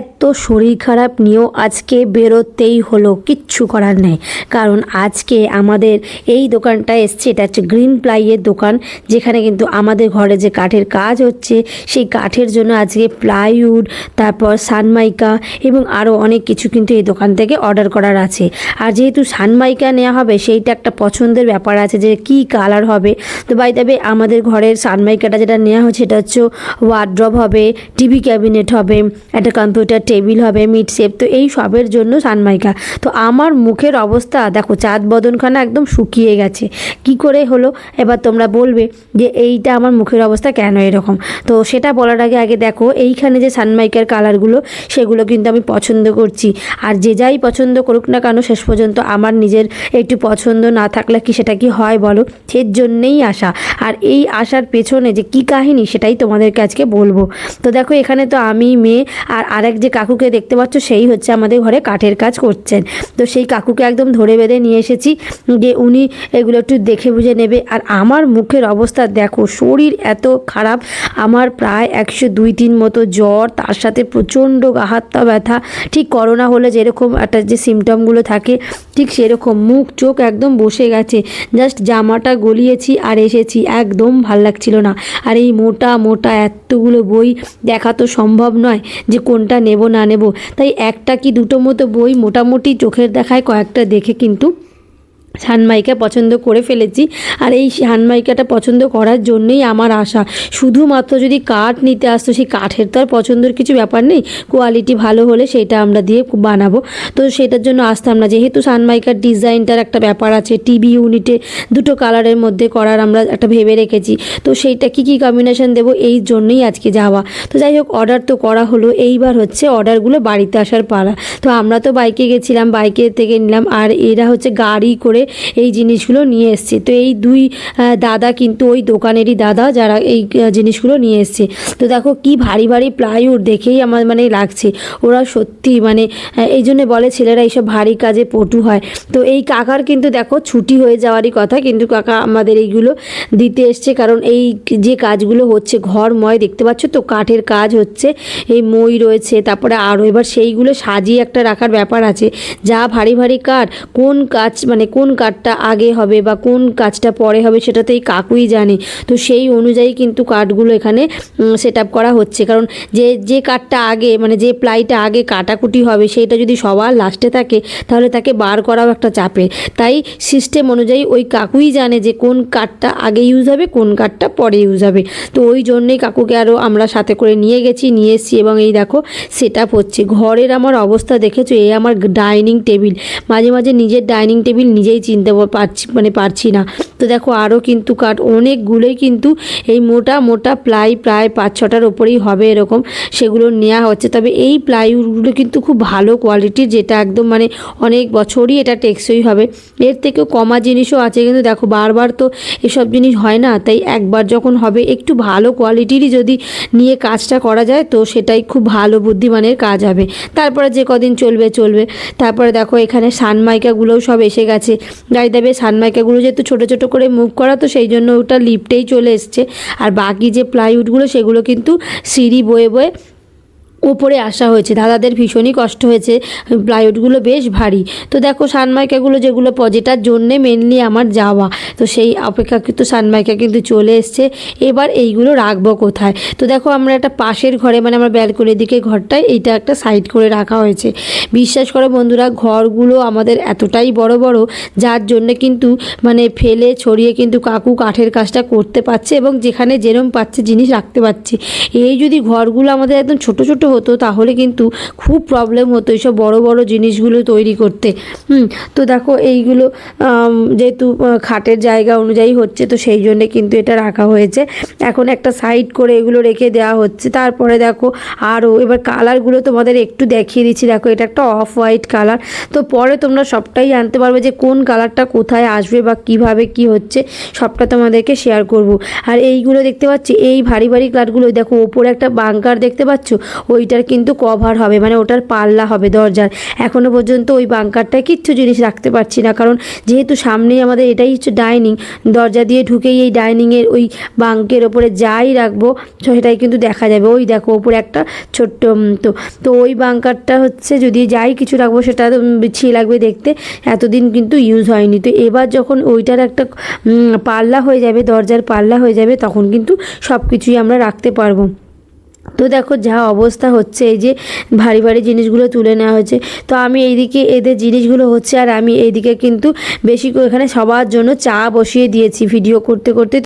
এত শরীর খারাপ নিয়েও আজকে বেরোতেই হলো, কিচ্ছু করার নেই। কারণ আজকে আমাদের এই দোকানটা এসছে, এটা হচ্ছে গ্রিন প্লাইয়ের দোকান, যেখানে কিন্তু আমাদের ঘরে যে কাঠের কাজ হচ্ছে, সেই কাঠের জন্য আজকে প্লাইউড, তারপর সানমাইকা এবং আরও অনেক কিছু কিন্তু এই দোকান থেকে অর্ডার করার আছে। আর যেহেতু সানমাইকা নেওয়া হবে, সেইটা একটা পছন্দের ব্যাপার আছে যে কি কালার হবে। তো বাই তবে আমাদের ঘরের সানমাইকাটা যেটা নেওয়া হচ্ছে, সেটা হচ্ছে ওয়ার্ড্রপ হবে টিভি ক্যাবিনেট হবে, একটা কম্পিউটার টেবিল হবে মিড সেপ তো এই সবের জন্য সানমাইকা। তো আমার মুখের অবস্থা, দেখো, চাঁদ বদনখানা একদম শুকিয়ে গেছে। কি করে হলো? এবার তোমরা বলবে যে এইটা আমার মুখের অবস্থা কেন এরকম? তো সেটা বলার আগে আগে দেখো, এইখানে যে সানমাইকার কালারগুলো, সেগুলো কিন্তু আমি পছন্দ করছি। আর যে যাই পছন্দ করুক না কেন, শেষ পর্যন্ত আমার নিজের একটু পছন্দ না থাকলে কি সেটা কি হয় বলো? সের জন্যেই আসা আর এই আসার পেছনে যে কি কাহিনী, সেটাই তোমাদেরকে আজকে বলব। তো দেখো, এখানে তো আমি, মেয়ে, আর আরেক যে কাকুকে দেখতে পাচ্ছ, সেই হচ্ছে আমাদের ঘরে কাঠের কাজ করছেন। তো সেই কাকুকে একদম ধরে বেঁধে নিয়ে এসেছি যে উনি এগুলো একটু দেখে বুঝে নেবে। আর আমার মুখের অবস্থা দেখো, শরীর এত খারাপ, আমার প্রায় একশো দুই তিন মতো জ্বর, তার সাথে প্রচণ্ড গা হাত ব্যথা। ঠিক করোনা হলে যেরকম একটা যে সিমটমগুলো থাকে, ঠিক সেরকম মুখ চোখ একদম বসে গেছে। জাস্ট জামাটা গলিয়েছি আর এসেছি, একদম ভালো লাগছিল না। আর এই মোটা মোটা এতগুলো বই দেখা তো সম্ভব নয় যে কোনটা নেব না নেব। তাই একটা কি দুটো মতো বই মোটামুটি চোখের দেখায় কয়েকটা দেখে কিন্তু সানমাইকা পছন্দ করে ফেলেছি। আর এই সানমাইকাটা পছন্দ করার জন্যই আমার আশা। শুধুমাত্র যদি কাঠ নিতে আসতো, সেই কাঠের তো আর পছন্দের কিছু ব্যাপার নেই। কোয়ালিটি ভালো হলে সেটা আমরা দিয়ে বানাবো। তো সেটার জন্য আসতাম না। যেহেতু সানমাইকার ডিজাইনটার একটা ব্যাপার আছে, টিভি ইউনিটে দুটো কালারের মধ্যে করার আমরা একটা ভেবে রেখেছি। তো সেইটা কী কী কম্বিনেশন দেবো, এই জন্যই আজকে যাওয়া। তো যাই হোক অর্ডার তো করা হলো। এইবার হচ্ছে অর্ডারগুলো বাড়িতে আসার পালা। তো আমরা তো বাইকে গেছিলাম বাইকে থেকে নিলাম। আর এরা হচ্ছে গাড়ি করে এই জিনিসগুলো নিয়ে এসছে। তো এই দুই দাদা কিন্তু ওই দোকানেরই দাদা যারা এই জিনিসগুলো নিয়ে এসছে। তো দেখো কি ভারী ভারী প্লাইউড দেখেই আমার মানে লাগছে। ওরা সত্যি মানে এই জন্য বলে ছেলেরা এইসব ভারী কাজে পটু হয়। তো এই কাকার কিন্তু দেখো ছুটি হয়ে যাওয়ারই কথা, কিন্তু কাকা আমাদের এইগুলো দিতে এসছে। কারণ এই যে কাজগুলো হচ্ছে ঘরময়, দেখতে পাচ্ছ তো কাঠের কাজ হচ্ছে। এই মই রয়েছে, তারপরে আরও এবার সেইগুলো সাজিয়ে একটা রাখার ব্যাপার আছে। যা ভারী ভারী কাঠ, কোন কাজ মানে কোন কাঠটা আগে হবে বা কোন কাজটা পরে হবে সেটা তো এই কাকুই জানে। তো সেই অনুযায়ী কিন্তু কাঠগুলো এখানে সেট আপ করা হচ্ছে। কারণ যে যে কাঠটা আগে মানে যে প্লাইটা আগে কাটাকুটি হবে সেইটা যদি সবার লাস্টে থাকে, তাহলে তাকে বার করাও একটা চাপে। তাই সিস্টেম অনুযায়ী ওই কাকুই জানে যে কোন কাঠটা আগে ইউজ হবে, কোন কাঠটা পরে ইউজ হবে। তো ওই জন্যেই কাকুকে আরও আমরা সাথে করে নিয়ে গেছি, নিয়ে এসেছি এবং এই দেখো সেট আপ হচ্ছে। ঘরের আমার অবস্থা দেখেছ? এই আমার ডাইনিং টেবিল মাঝে মাঝে নিজের ডাইনিং টেবিল নিজেই চিনতে পারছি মানে পারছি না। তো দেখো আরও কিন্তু কাঠ, অনেকগুলোই কিন্তু এই মোটা মোটা প্লাই প্রায় পাঁচ ছটার ওপরেই হবে এরকম, সেগুলো নেওয়া হচ্ছে। তবে এই প্লাইউডগুলো কিন্তু খুব ভালো কোয়ালিটির যেটা একদম মানে অনেক বছরই এটা টেকসই হবে। এর থেকেও কমা জিনিসও আছে, কিন্তু দেখো বারবার তো এসব জিনিস হয় না, তাই একবার যখন হবে একটু ভালো কোয়ালিটিরই যদি নিয়ে কাজটা করা যায়, তো সেটাই খুব ভালো বুদ্ধিমানের কাজ হবে। তারপরে যে কদিন চলবে চলবে। তারপরে দেখো এখানে সানমাইকাগুলোও সব এসে গেছে। গাড়ি দেবে সানমাইকাগুলো যেহেতু ছোটো ছোটো করে মুভ করা, তো সেই জন্য ওটা লিফটেই চলে এসছে। আর বাকি যে প্লাইউডগুলো সেগুলো কিন্তু সিঁড়ি বয়ে বয়ে ওপরে আসা হয়েছে। দাদাদের ভীষণই কষ্ট হয়েছে। প্লাইউডগুলো বেশ ভারী। তো দেখো, সানমাইকাগুলো যেগুলো প- যেটার জন্যে মেনলি আমার যাওয়া। তো সেই অপেক্ষাকৃত সানমাইকা কিন্তু চলে এসছে। এবার এইগুলো রাখব কোথায়? তো দেখো, আমরা একটা পাশের ঘরে মানে আমার ব্যালকনির দিকে ঘরটায় এইটা একটা সাইড করে রাখা হয়েছে। বিশ্বাস করো বন্ধুরা, ঘরগুলো আমাদের এতটাই বড় বড়, যার জন্যে কিন্তু মানে ফেলে ছড়িয়ে কিন্তু কাকু কাঠের কাজটা করতে পারছে এবং যেখানে যেরম পাচ্ছে জিনিস রাখতে পারছে। এই যদি ঘরগুলো আমাদের একদম ছোট ছোট হতো, তাহলে কিন্তু খুব প্রবলেম হতো এইসব বড় বড় জিনিসগুলো তৈরি করতে। হুম, তো দেখো এইগুলো যেহেতু খাটের জায়গা অনুযায়ী হচ্ছে, তো সেই জন্যে কিন্তু এটা রাখা হয়েছে। এখন একটা সাইড করে এগুলো রেখে দেওয়া হচ্ছে। তারপরে দেখো আরও এবার কালারগুলো তোমাদের একটু দেখিয়ে দিচ্ছি। দেখো এটা একটা অফ হোয়াইট কালার তো পরে তোমরা সবটাই জানতে পারবে যে কোন কালারটা কোথায় আসবে বা কীভাবে কি হচ্ছে, সবটা তোমাদেরকে শেয়ার করব। আর এইগুলো দেখতে পাচ্ছি, এই ভারী ভারী কাঠগুলো দেখো ওপরে একটা বাঙ্কার দেখতে পাচ্ছ? ওই ওইটার কিন্তু কভার হবে মানে ওটার পাল্লা হবে দরজার। এখনও পর্যন্ত ওই বাঙ্কারটায় কিচ্ছু জিনিস রাখতে পারছি না, কারণ যেহেতু সামনেই আমাদের এটাই হচ্ছে ডাইনিং দরজা দিয়ে ঢুকেই এই ডাইনিংয়ের ওই বাঙ্কের ওপরে যাই রাখব, সেটাই কিন্তু দেখা যাবে। ওই দেখো, ওপরে একটা ছোট্ট তো তো ওই বাঙ্কারটা হচ্ছে যদি যাই কিছু রাখব, সেটা বিছিয়ে লাগবে দেখতে। এতদিন কিন্তু ইউজ হয়নি। তো এবার যখন ওইটার একটা পাল্লা হয়ে যাবে, দরজার পাল্লা হয়ে যাবে, তখন কিন্তু সব কিছুই আমরা রাখতে পারব। তো দেখো যা অবস্থা হচ্ছে, এই যে ভারী ভারী জিনিসগুলো তুলে নেওয়া হয়েছে। তো আমি এইদিকে এদের জিনিসগুলো হচ্ছে, আর আমি এইদিকে কিন্তু বেশি এখানে সবার জন্য চা বসিয়ে দিয়েছি ভিডিও করতে করতে।